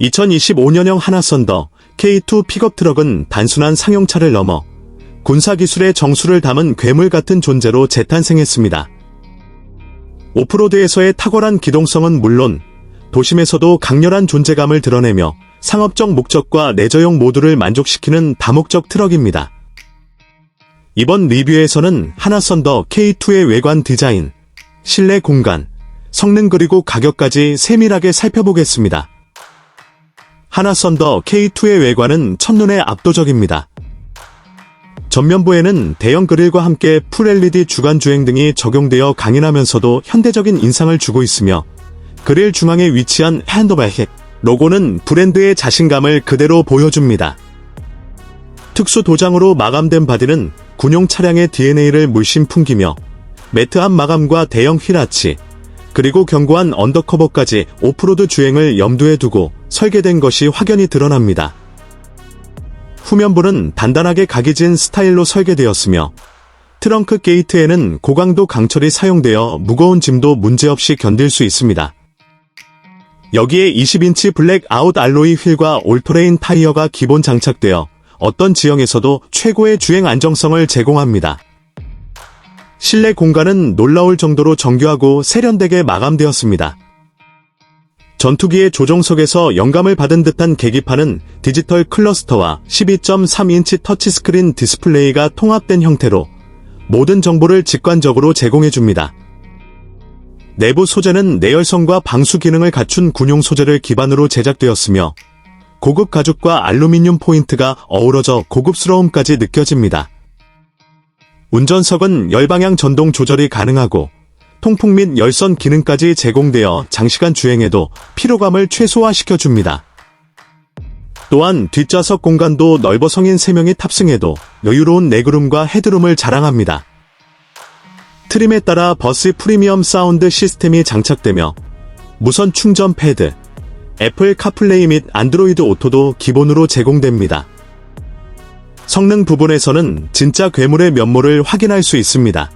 2025년형 하나썬더 K2 픽업 트럭은 단순한 상용차를 넘어 군사기술의 정수를 담은 괴물 같은 존재로 재탄생했습니다. 오프로드에서의 탁월한 기동성은 물론 도심에서도 강렬한 존재감을 드러내며 상업적 목적과 내저용 모두를 만족시키는 다목적 트럭입니다. 이번 리뷰에서는 하나썬더 K2의 외관 디자인, 실내 공간, 성능 그리고 가격까지 세밀하게 살펴보겠습니다. 하나썬더 K2의 외관은 첫눈에 압도적입니다. 전면부에는 대형 그릴과 함께 풀 LED 주간 주행 등이 적용되어 강인하면서도 현대적인 인상을 주고 있으며 그릴 중앙에 위치한 핸드백 로고는 브랜드의 자신감을 그대로 보여줍니다. 특수 도장으로 마감된 바디는 군용 차량의 DNA를 물씬 풍기며 매트한 마감과 대형 휠아치 그리고 견고한 언더커버까지 오프로드 주행을 염두에 두고 설계된 것이 확연히 드러납니다. 후면부는 단단하게 각이진 스타일로 설계되었으며 트렁크 게이트에는 고강도 강철이 사용되어 무거운 짐도 문제없이 견딜 수 있습니다. 여기에 20인치 블랙 아웃 알로이 휠과 올토레인 타이어가 기본 장착되어 어떤 지형에서도 최고의 주행 안정성을 제공합니다. 실내 공간은 놀라울 정도로 정교하고 세련되게 마감되었습니다. 전투기의 조종석에서 영감을 받은 듯한 계기판은 디지털 클러스터와 12.3인치 터치스크린 디스플레이가 통합된 형태로 모든 정보를 직관적으로 제공해줍니다. 내부 소재는 내열성과 방수 기능을 갖춘 군용 소재를 기반으로 제작되었으며 고급 가죽과 알루미늄 포인트가 어우러져 고급스러움까지 느껴집니다. 운전석은 열방향 전동 조절이 가능하고 통풍 및 열선 기능까지 제공되어 장시간 주행에도 피로감을 최소화시켜줍니다. 또한 뒷좌석 공간도 넓어 성인 3명이 탑승해도 여유로운 레그룸과 헤드룸을 자랑합니다. 트림에 따라 버스 프리미엄 사운드 시스템이 장착되며 무선 충전 패드, 애플 카플레이 및 안드로이드 오토도 기본으로 제공됩니다. 성능 부분에서는 진짜 괴물의 면모를 확인할 수 있습니다.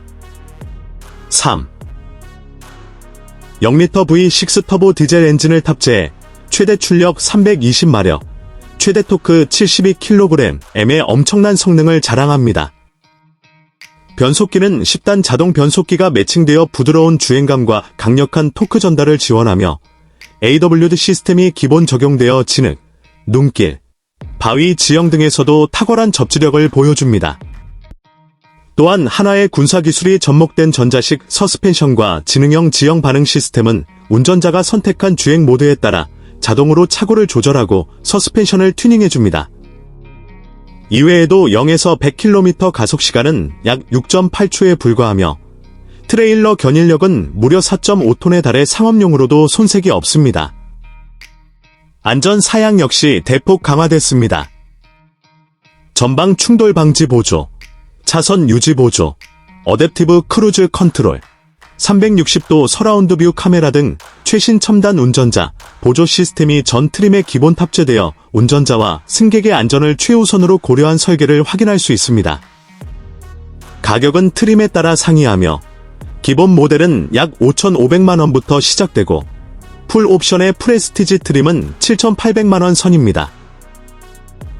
3. 0리터 V6 터보 디젤 엔진을 탑재해 최대 출력 320마력, 최대 토크 72kg의 엄청난 성능을 자랑합니다. 변속기는 10단 자동 변속기가 매칭되어 부드러운 주행감과 강력한 토크 전달을 지원하며 AWD 시스템이 기본 적용되어 진흙, 눈길, 바위 지형 등에서도 탁월한 접지력을 보여줍니다. 또한 하나의 군사기술이 접목된 전자식 서스펜션과 지능형 지형 반응 시스템은 운전자가 선택한 주행 모드에 따라 자동으로 차고를 조절하고 서스펜션을 튜닝해줍니다. 이외에도 0에서 100km 가속시간은 약 6.8초에 불과하며 트레일러 견인력은 무려 4.5톤에 달해 상업용으로도 손색이 없습니다. 안전 사양 역시 대폭 강화됐습니다. 전방 충돌 방지 보조, 차선 유지 보조, 어댑티브 크루즈 컨트롤, 360도 서라운드 뷰 카메라 등 최신 첨단 운전자 보조 시스템이 전 트림에 기본 탑재되어 운전자와 승객의 안전을 최우선으로 고려한 설계를 확인할 수 있습니다. 가격은 트림에 따라 상이하며 기본 모델은 약 5,500만원부터 시작되고 풀 옵션의 프레스티지 트림은 7,800만원 선입니다.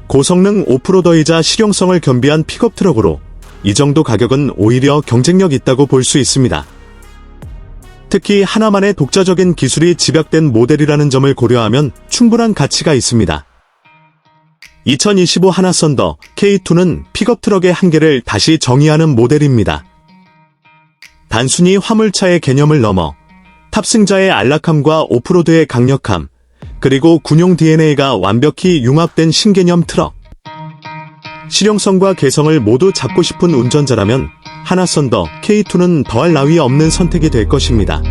고성능 오프로더이자 실용성을 겸비한 픽업 트럭으로 이 정도 가격은 오히려 경쟁력 있다고 볼 수 있습니다. 특히 하나만의 독자적인 기술이 집약된 모델이라는 점을 고려하면 충분한 가치가 있습니다. 2025 하나 썬더 K2는 픽업 트럭의 한계를 다시 정의하는 모델입니다. 단순히 화물차의 개념을 넘어 탑승자의 안락함과 오프로드의 강력함, 그리고 군용 DNA가 완벽히 융합된 신개념 트럭. 실용성과 개성을 모두 잡고 싶은 운전자라면 하나썬더 K2는 더할 나위 없는 선택이 될 것입니다.